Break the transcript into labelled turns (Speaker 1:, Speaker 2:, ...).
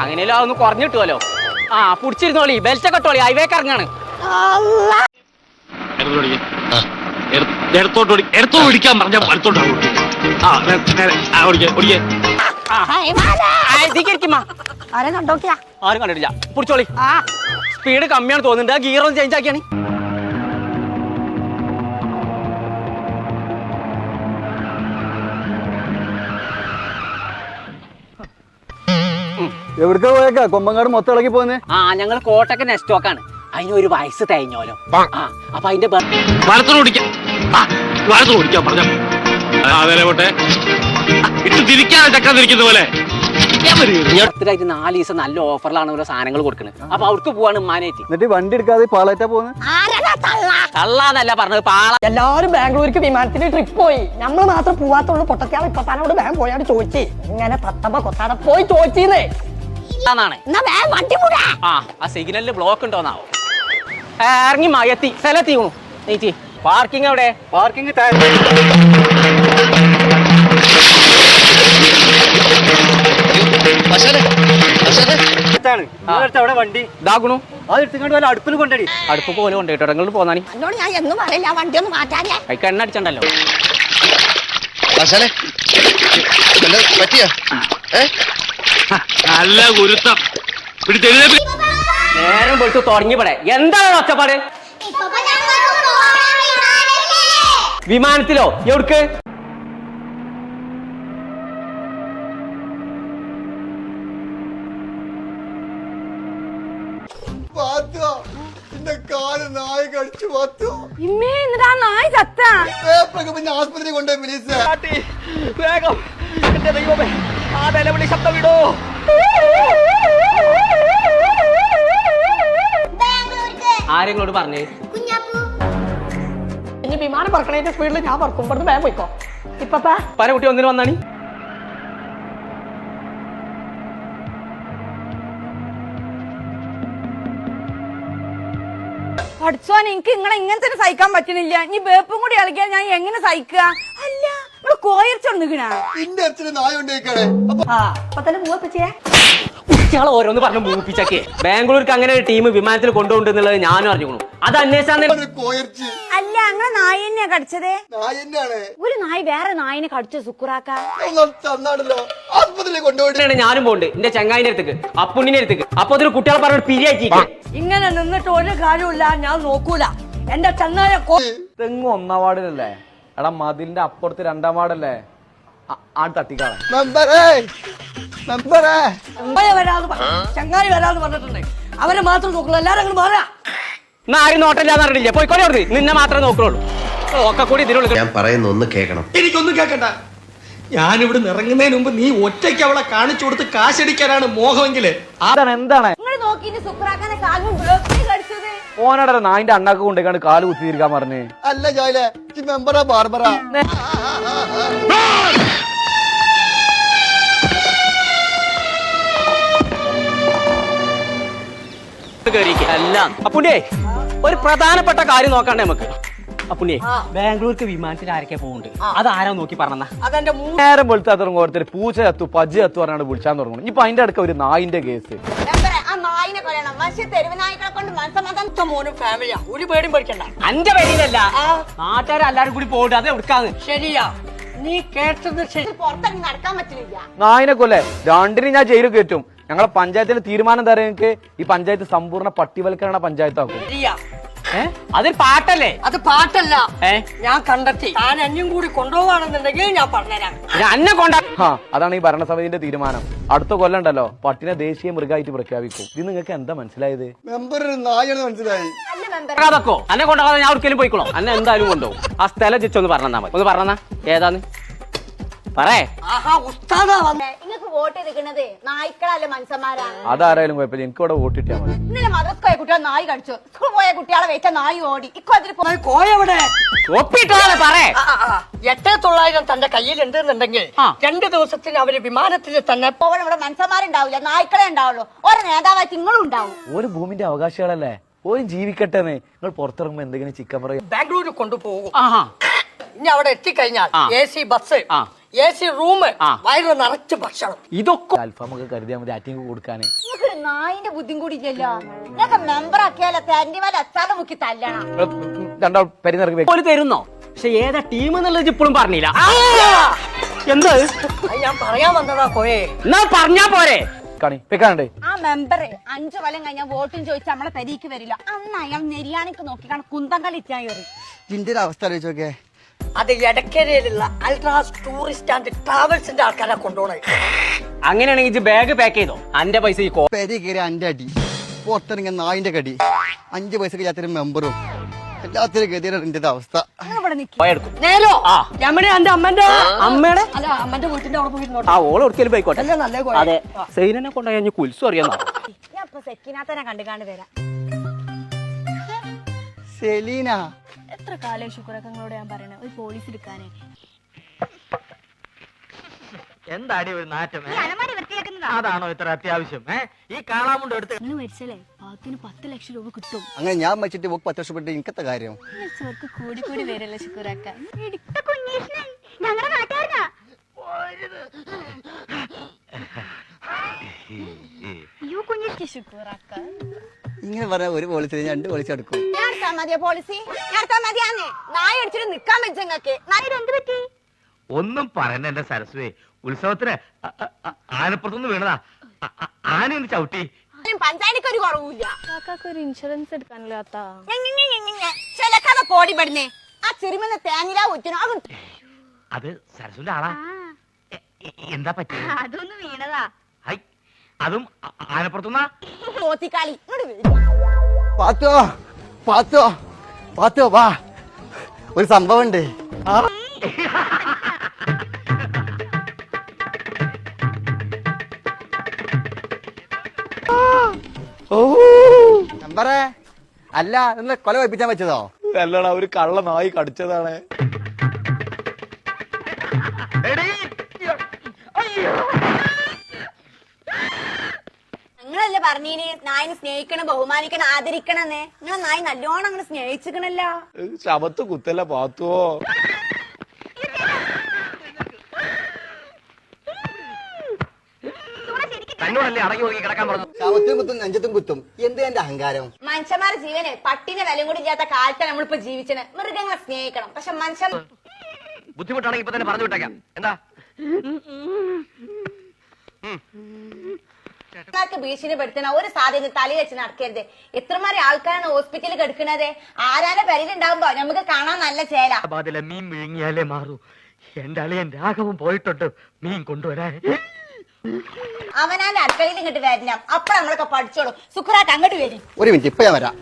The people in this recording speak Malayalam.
Speaker 1: അങ്ങനെയല്ലോ അതൊന്ന് കുറഞ്ഞു കിട്ടുമല്ലോ ആ പുടിച്ചിരുന്നോളി. ബെൽറ്റ് ഒക്കെ ഇട്ടോളി. ഹൈവേക്ക് ഇറങ്ങാണ്.
Speaker 2: അല്ലാ.
Speaker 3: ഇടത്തോട്ട് ഓടി ഇടത്തോട്ട് ഓടിക്കാൻ പറഞ്ഞ വലത്തോട്ട് ആ ഓടിക്കേ ഓടിക്കേ.
Speaker 2: ആരെ കണ്ടോക്കിയാ?
Speaker 1: ആരും കണ്ടിട്ടില്ല. പുടിച്ചോളി.
Speaker 2: ആ.
Speaker 1: സ്പീഡ് കമ്മിയാണ് തോന്നുന്നുണ്ട്. ആ ഗിയർ ഒന്ന് ചേഞ്ച് ആക്കിയാണ്.
Speaker 4: എവിടേക്കാ പോയേക്കാ? കൊമ്പങ്ങാട് മൊത്തം ഇളകി പോന്നെ?
Speaker 1: ആ ഞങ്ങൾ കോട്ടൊക്കെ നെസ്റ്റോക്കാണ് അതിന് ഒരു വയസ്സ് തേഞ്ഞോലോ ആ അപ്പൊ അതിന്റെ
Speaker 3: വലത്തോട്ട് ഓടിക്കാൻ പറഞ്ഞ. അതേ പോട്ടെ. ഇട്ട് തിരിക്കാതെ ചക്ക തിരിക്കുന്ന പോലെ. ഞാൻ-
Speaker 1: നാല് ദിവസം നല്ല ഓഫറിലാണ് ഓരോ സാധനങ്ങൾ കൊടുക്കുന്നത്. അപ്പൊ അവർക്ക് പോവാണ് ഉമ്മാനേറ്റ്.
Speaker 4: എന്നിട്ട് വണ്ടി എടുക്കാതെ പാളയറ്റാ പോകുന്നത്
Speaker 2: ആരടാ തള്ള?
Speaker 1: കള്ളാന്നല്ല പറഞ്ഞത് പാള.
Speaker 2: എല്ലാവരും ബാംഗ്ലൂർക്ക് വിമാനത്തിന് ട്രിപ്പ് പോയി. നമ്മൾ മാത്രം പോവാത്തുള്ളൂ പൊട്ടത്തിയാൾ ഇപ്പത്താനോട് ബാങ്ക് പോയാട് ചോദിച്ചേ. ഇങ്ങനെ തത്തമ്മ കൊത്താടെ പോയി ചോദിച്ചീന്നേ. കൂടാ
Speaker 1: ആ ആ സിഗ്നലിൽ ബ്ലോക്ക് ഉണ്ടോന്നാവോ ആ, ഇറങ്ങി മയത്തി സ്ഥലത്തി വീണു നീച്ചി പാർക്കിംഗ് എവിടെ?
Speaker 4: പാർക്കിംഗ് അവിടെ വണ്ടി.
Speaker 1: ഇതാക്കണു
Speaker 4: അത് എടുത്തുകൊണ്ട് വല്ല അടുപ്പിൽ കൊണ്ടടി.
Speaker 1: അടുപ്പ് പോലെ കൊണ്ടുപോയിട്ടോ നിങ്ങൾ പോന്നാനി
Speaker 2: ഞാൻ എന്നും പറയില്ല വണ്ടി ഒന്ന് മാറ്റാനേ
Speaker 1: കൈക്ക് എണ്ണ അടിച്ചണ്ടല്ലോ.
Speaker 5: പറ്റിയ? ഏ?
Speaker 3: നല്ല ഗുരുത്തം
Speaker 1: നേരം പോയിട്ട് തുടങ്ങിപ്പടെ. എന്താണ് ഒച്ചപ്പാട്? വിമാനത്തിലോ? എവിടുക്ക്?
Speaker 5: ആസ്പത്രി കൊണ്ടുപോയി മിനിസ്.
Speaker 1: വേഗം. എന്റെ ദൈവമേ ആ നിലവിളി ശബ്ദം വിടോ. ആരെങ്ങളോട് പറഞ്ഞേ?
Speaker 2: ഇനി വിമാനം പറക്കണേന്റെ സ്പീഡിൽ ഞാൻ പറക്കും. ഇവിടുന്ന് വേഗം പോയിക്കോ. ഇപ്പപ്പാ
Speaker 1: പല കുട്ടി ഒന്നിനു വന്നാണി
Speaker 6: പഠിച്ചോൻ എനിക്ക് നിങ്ങളെ ഇങ്ങനത്തെ ഒരു സഹിക്കാൻ പറ്റണില്ല ഇനി വേപ്പും കൂടി ഇളകിയാൽ ഞാൻ എങ്ങനെ സഹിക്കുക? അല്ല നിങ്ങൾ കോയർച്ചൊന്നുകിണ
Speaker 5: എന്റെ അച്ഛന് നായ കൊണ്ടേക്കാണ് അപ്പൊ
Speaker 2: ആ അപ്പൊ തന്നെ പോവപ്പിച്ചേ.
Speaker 1: കുട്ടികളെ ഓരോന്ന് പറഞ്ഞു മൂപ്പിച്ചൊക്കെ. ബാംഗ്ലൂർക്ക് അങ്ങനെ ഒരു ടീം വിമാനത്തിൽ കൊണ്ടുപോകുന്നുള്ളത് ഞാനും അറിഞ്ഞു അത് അന്വേഷിച്ചാൽ
Speaker 6: അല്ല അങ്ങനെ നായ തന്നെയാ കടിച്ചത് ഒരു നായി വേറെ നായിനെ കടിച്ചു സുക്കുറാക്ക.
Speaker 5: ഒന്നാം തന്നാണല്ലോ. ആസ്പത്രിയിൽ കൊണ്ടുപോയിട്ട്.
Speaker 1: ഞാനും പോണ്ട് എന്റെ ചങ്ങായിന്റെ അടുത്തേക്ക്. അപ്പുണ്ണിന്റെ അടുത്തേക്ക്. അപ്പൊ അതൊരു കുട്ടികളെ പറഞ്ഞു പിരിയാക്കി
Speaker 2: ഇങ്ങനെ നിന്നിട്ട് ഒരു കാര്യമില്ല ഞാൻ നോക്കൂല. എന്റെ ചങ്ങായ
Speaker 4: തെങ്ങ് ഒന്നാം വാർഡിലല്ലേ? എടാ മതിലിന്റെ അപ്പുറത്ത് രണ്ടാം വാർഡല്ലേ? ആ തട്ടിക്കാളെ.
Speaker 5: മെമ്പറേ
Speaker 2: ചങ്ങായ വരാന്ന് പറ- ചങ്ങായി വരാന്ന് പറഞ്ഞിട്ടുണ്ട്. അവരെ മാത്രം നോക്കുള്ളൂ എല്ലാരും അങ്ങോട്ട് മാറാ.
Speaker 1: എന്നാ ആരും നോട്ടില്ലാന്ന് പറഞ്ഞില്ലേ പോയിക്കോളെ അവിടുന്ന് നിന്നെ മാത്രമേ നോക്കുള്ളൂ. ഒക്കെ കൂടി ഇതിനുള്ളിൽ
Speaker 5: ഞാൻ പറയുന്ന ഒന്ന് കേൾക്കണം.
Speaker 7: എനിക്കൊന്നും കേൾക്കണ്ട. ഞാനിവിടെ ഇറങ്ങുന്നതിന് മുമ്പ് നീ ഒറ്റയ്ക്ക് അവളെ കാണിച്ചു കൊടുത്ത് കാശടിക്കാനാണ് മോഹമെങ്കിൽ
Speaker 4: അതാണ് എന്താണ്
Speaker 6: നിങ്ങൾ നോക്കി ഇനി സുക്കുറാക്കാനെ കാലും വേപ്പി കടിച്ചത്.
Speaker 4: ഓനടെ നായിന്റെ അണ്ണാക്ക് കൊണ്ടേക്കാണ് കാൽ തീർക്കാൻ പറഞ്ഞേ.
Speaker 5: അല്ല ജോയിലെ മെമ്പറാ ബാർബറാ.
Speaker 1: എല്ലാം അപ്പുണ്ണിയേ ഒരു പ്രധാനപ്പെട്ട കാര്യം നോക്കണ്ടേ നമുക്ക്? അപ്പുണ്ണിയെ ബാംഗ്ലൂർക്ക് വിമാനത്തിൽ ആരൊക്കെ പോകുന്നുണ്ട് അതാരാ നോക്കി പറഞ്ഞ?
Speaker 2: അതെന്റെ നേരം
Speaker 4: നേരം തുടങ്ങും ഓരോരുത്തർ പൂച്ച കത്തു പജ്ജ കത്തു പറഞ്ഞാണ് വിളിച്ചാൻ തുടങ്ങും ഇപ്പൊ അതിന്റെ അടുക്ക ഒരു നായിന്റെ കേസ്.
Speaker 6: ആ നായിനെ കൊല്ലണം. മനുഷ്യ തെരുവ് നായ്ക്കളെ കൊണ്ട് മനസ്സമാധാനം
Speaker 2: മോനും ഫാമിലിയാ ഒരു പേടിയും പേടിക്കണ്ട.
Speaker 1: അന്റെ നാട്ടുകാരെല്ലാരും കൂടി പോകട്ടെ അത് എടുക്കാന്ന്
Speaker 2: ശരിയാ. നീ കേട്ടത് ശരി.
Speaker 6: പുറത്തിറങ്ങി നടക്കാൻ പറ്റില്ല
Speaker 4: നായിനെ കൊല്ലേ. രണ്ടിനും ഞാൻ ജയിലിൽ കയറ്റും. ഞങ്ങളെ പഞ്ചായത്തിന്റെ തീരുമാനം എന്താ പറയാ നിങ്ങൾക്ക് ഈ പഞ്ചായത്ത് സമ്പൂർണ പട്ടിവൽക്കരണ പഞ്ചായത്താക്കും.
Speaker 2: ശരിയാ.
Speaker 1: അത് അതൊരു പാട്ടല്ലേ?
Speaker 2: അത് പാട്ടല്ല.
Speaker 1: ഏ?
Speaker 2: ഞാൻ കണ്ടെത്തി. താൻ എന്നെയും കൂടി കൊണ്ടുപോവാണെന്നുണ്ടെങ്കിൽ ഞാൻ പറഞ്ഞുതരാം.
Speaker 1: ഞാൻ അന്നെ കൊണ്ടാ
Speaker 4: ആ അതാണ് ഈ ഭരണസമിതിന്റെ തീരുമാനം. അടുത്ത കൊല്ലം ഉണ്ടല്ലോ. പട്ടിനെ ദേശീയ മൃഗമായിട്ട് പ്രഖ്യാപിക്കും. ഇത് നിങ്ങൾക്ക് എന്താ മനസ്സിലായത്?
Speaker 5: മെമ്പർ നായാണ് മനസ്സിലായി.
Speaker 1: കൊണ്ടാകാതക്കോ അന്നെ കൊണ്ടാകാതെ ഞാൻ ഒരിക്കലും പോയിക്കോളാം. അന്നെ എന്തായാലും കൊണ്ടുപോകും. ആ സ്ഥലം ചിച്ചൊന്ന് പറഞ്ഞാ മതി. ഒന്ന് പറഞ്ഞാ ഏതാന്ന്? പറേ
Speaker 2: ആഹാ ഉസ്താദാ വന്നേ.
Speaker 6: നിങ്ങൾക്ക് വോട്ട് ചെയ്തിരിക്കണത് നായ്ക്കളല്ല മനുഷ്യന്മാരാ
Speaker 4: അതാരായാലും കുഴപ്പമില്ല. എനിക്ക് ഇവിടെ വോട്ടിട്ടാ മതി.
Speaker 6: ഇന്നലെ മദ്രസ് പോയ കുട്ടികൾ നായി കടിച്ചു. സ്കൂൾ പോയ കുട്ടികളെ വെച്ച നായി ഓടി. ഇക്കോ അതിൽ
Speaker 2: കോയവിടെ
Speaker 1: ഒപ്പിട്ടോളെ പറേ
Speaker 2: എട്ട് തൊള്ളായിരം തന്റെ കയ്യിൽ ഉണ്ടെന്നുണ്ടെങ്കിൽ രണ്ടു ദിവസത്തിന് അവർ വിമാനത്തിൽ തന്നെ
Speaker 6: പോകണം ഇവിടെ മനുഷ്യന്മാരുണ്ടാവില്ല. നായ്ക്കളെ ഉണ്ടാവുള്ളൂ. ഓരോ നേതാവായി നിങ്ങളും ഉണ്ടാവും.
Speaker 4: ഒരു ഭൂമിന്റെ അവകാശികളല്ലേ? ഒരു ജീവിക്കട്ടെ നിങ്ങൾ പുറത്തിറങ്ങുമ്പോ എന്തെങ്കിലും ചിക്കൻ പറയും.
Speaker 2: ബാംഗ്ലൂരിൽ കൊണ്ടുപോകും. ഇനി അവിടെ എത്തിക്കഴിഞ്ഞാൽ. എ സി ബസ്
Speaker 1: ആ.
Speaker 2: A C room. വയറ് നിറച്ച് ഭക്ഷണം.
Speaker 1: ഇതൊക്കെ
Speaker 4: അൽഫാമൊക്കെ കരുതിയാൽ മതി ആറ്റിങ് കൊടുക്കാനേ.
Speaker 6: നായിന്റെ ബുദ്ധിയും കൂടി ഇല്ലല്ലോ. നിങ്ങൾക്ക് മെമ്പർ ആക്കിയാലോ തന്റെ മേലെ അച്ചാതെ മുക്കി തല്ലണം.
Speaker 4: രണ്ടാൾ പെരുന്നിറക്കി
Speaker 1: പോലെ തരുന്നോ? പക്ഷെ ഏതാ ടീം എന്നുള്ളത് ഇപ്പോഴും പറഞ്ഞില്ല. എന്ത്?
Speaker 2: ഞാൻ പറയാൻ വന്നതാ പോയേ.
Speaker 1: എന്നാ പറഞ്ഞാ പോരെ.
Speaker 4: കാണി വെക്കാനുണ്ട്.
Speaker 6: ആ മെമ്പർ അഞ്ചു കൊല്ലം കഴിഞ്ഞാൽ വോട്ടും ചോദിച്ചാൽ നമ്മളെ തരീക്ക് വരില്ല. അന്ന് അയാൾ നെരിയാണിക്ക് നോക്കിക്കാണ് കുന്തം കളിച്ചാൻ കയറി.
Speaker 5: ഇതിന്റെ ഒരു അവസ്ഥ ആലോചിച്ച് നോക്കിയേ.
Speaker 2: അത് എടക്കരയിലുള്ള അൾട്രാസ് ടൂറിസ്റ്റ് ആൻഡ് ട്രാവൽസിന്റെ ആൾക്കാരെ കൊണ്ടുപോണേ
Speaker 1: അങ്ങനെയാണെങ്കിൽ ബാഗ് പാക്ക് ചെയ്തോ? അന്റെ പൈസ ഈ കോ
Speaker 5: പെരി കയറി അന്റെ അടി. പുറത്തിറങ്ങിയ നായിന്റെ കടി. അഞ്ച് പൈസക്ക് ചെയ്യാത്തൊരു മെമ്പറും എല്ലാത്തിനും ഗതിയുടെ അവസ്ഥ.
Speaker 2: നേരോ?
Speaker 1: ആ.
Speaker 2: രമണി എന്റെ അമ്മന്റെ
Speaker 1: അമ്മയുടെ?
Speaker 2: അല്ല അമ്മന്റെ വീട്ടിന്റെ അവിടെ പോയിരുന്നോട്ടെ
Speaker 1: ആ പോയിക്കോട്ടെ.
Speaker 2: അല്ലേ നല്ല കോയ
Speaker 1: അതെ. സൈനനെ കൊണ്ടുപോയി ഞാൻ കുൽസു അറിയാന്നോ?
Speaker 6: ഞാൻ ഇപ്പൊ സെക്കിനാത്തനെ കണ്ടു കണ്ടു വരാം.
Speaker 5: സെലീന
Speaker 6: എത്ര കാലം ശുക്രക്കങ്ങളോട് ഞാൻ പറയണേ? ഒരു പോലീസ് എടുക്കാനേ.
Speaker 8: എന്താടി ഒരു നാറ്റം ഏ? അതാണോ ഇത്ര അത്യാവശ്യം ഏ? ഈ കാളാമുണ്ട് എടുത്ത്
Speaker 6: നിങ്ങൾ മരിച്ചല്ലേ പാത്തിന് പത്ത് ലക്ഷം രൂപ കിട്ടും.
Speaker 5: അങ്ങനെ ഞാൻ വെച്ചിട്ട് പോക്ക് പത്ത് വർഷപ്പെട്ട് എനിക്കത്തെ കാര്യം?
Speaker 6: ചോർക്ക് കൂടി കൂടി വരല്ലേ ശുക്രക്ക? ശുക്രക്ക.
Speaker 5: ഇങ്ങനെ പറഞ്ഞ ഒരു പോളിസി രണ്ട് പോളിസി എടുക്കും.
Speaker 6: ഞാൻ എടുത്താ മതിയോ പോളിസി? ഞാൻ എടുത്താ മതിയാന്നേ. നായ അടിച്ചിട്ട് നിക്കാൻ വെച്ചങ്ങക്ക് നായ എന്ത് പറ്റി?
Speaker 8: ഒന്നും പറയണ്ട എന്റെ സരസ്വേ ഉത്സവത്തിന് ആനപ്പുറത്തൊന്നും ആനപ്പുറത്തുനിന്ന് വീണതാ. ആനയും ചവിട്ടി.
Speaker 6: പഞ്ചായത്തിക്ക് ഒരു കുറവില്ല
Speaker 9: ഒരു ഇൻഷുറൻസ് എടുക്കാനല്ലോ അത്താ
Speaker 6: ചിലക്കാതെ പോടി പെടുന്നേ. ആ ചെറുമെന്ന് അത്
Speaker 8: സരസ്വന്റെ ആളാ. എന്താ പറ്റി
Speaker 6: അതൊന്നും വീണതാ.
Speaker 8: അതും ആനപ്പുറത്തുനിന്നാ?
Speaker 5: പാത്തോ പാത്തോ പാത്തോ വാ. ഒരു സംഭവം ഉണ്ട് നമ്പറേ. അല്ല നിന്ന് കൊല വയ്പ്പിച്ചാൻ വെച്ചതോ
Speaker 4: അല്ലടാ ഒരു കള്ള നായി കടിച്ചതാണ്.
Speaker 6: നിങ്ങളല്ലേ പറഞ്ഞീന് നായിനെ സ്നേഹിക്കണം ബഹുമാനിക്കണം ആദരിക്കണം നിങ്ങൾ നായി നല്ലോണം അങ്ങനെ സ്നേഹിച്ചിക്കണല്ലോ.
Speaker 4: ശവത്ത് കുത്തല്ല പാത്തുവോ?
Speaker 8: തന്നോടല്ലേ അടങ്ങി ഒതുങ്ങി കിടക്കാൻ പറഞ്ഞു
Speaker 5: ശവത്തും കുത്തും നെഞ്ചത്തും കുത്തും. എന്ത് എന്റെ അഹങ്കാരം?
Speaker 6: മനുഷ്യന്മാരുടെ ജീവന് പട്ടിനെ വിലയും കൂടി ഇല്ലാത്ത കാലത്താണ് നമ്മളിപ്പോ ജീവിച്ചത്. മൃഗങ്ങളെ സ്നേഹിക്കണം. പക്ഷെ മനുഷ്യൻ
Speaker 8: ബുദ്ധിമുട്ടാണെങ്കിൽ ഇപ്പൊ തന്നെ പറഞ്ഞു വിട്ടേക്കാം. എന്താ?
Speaker 6: ക്ക് പെടുത്തണ ഒരു സാധ്യത തലി വെച്ച് നടക്കരുത്. മാറി ആൾക്കാരാണ് ഹോസ്പിറ്റലിൽ കിടക്കുന്നത് ആരാന്റെ പരിലുണ്ടാവുമ്പോ നമുക്ക് കാണാൻ നല്ല ചേല.
Speaker 8: മീൻ വിഴുങ്ങിയാലേ മാറൂ. എന്റെ അളിയൻ രാഘവൻ പോയിട്ടുണ്ട്. മീൻ കൊണ്ടുവരാൻ.
Speaker 6: അവനാന്റെ അടുക്കളയിൽ ഇങ്ങോട്ട് വരണം. അപ്പൊ നമ്മളൊക്കെ പഠിച്ചോളൂ. സുഖറായിട്ട് അങ്ങോട്ട് വരും.
Speaker 5: ഒരു മിനിറ്റ് ഇപ്പൊ ഞാൻ വരാം.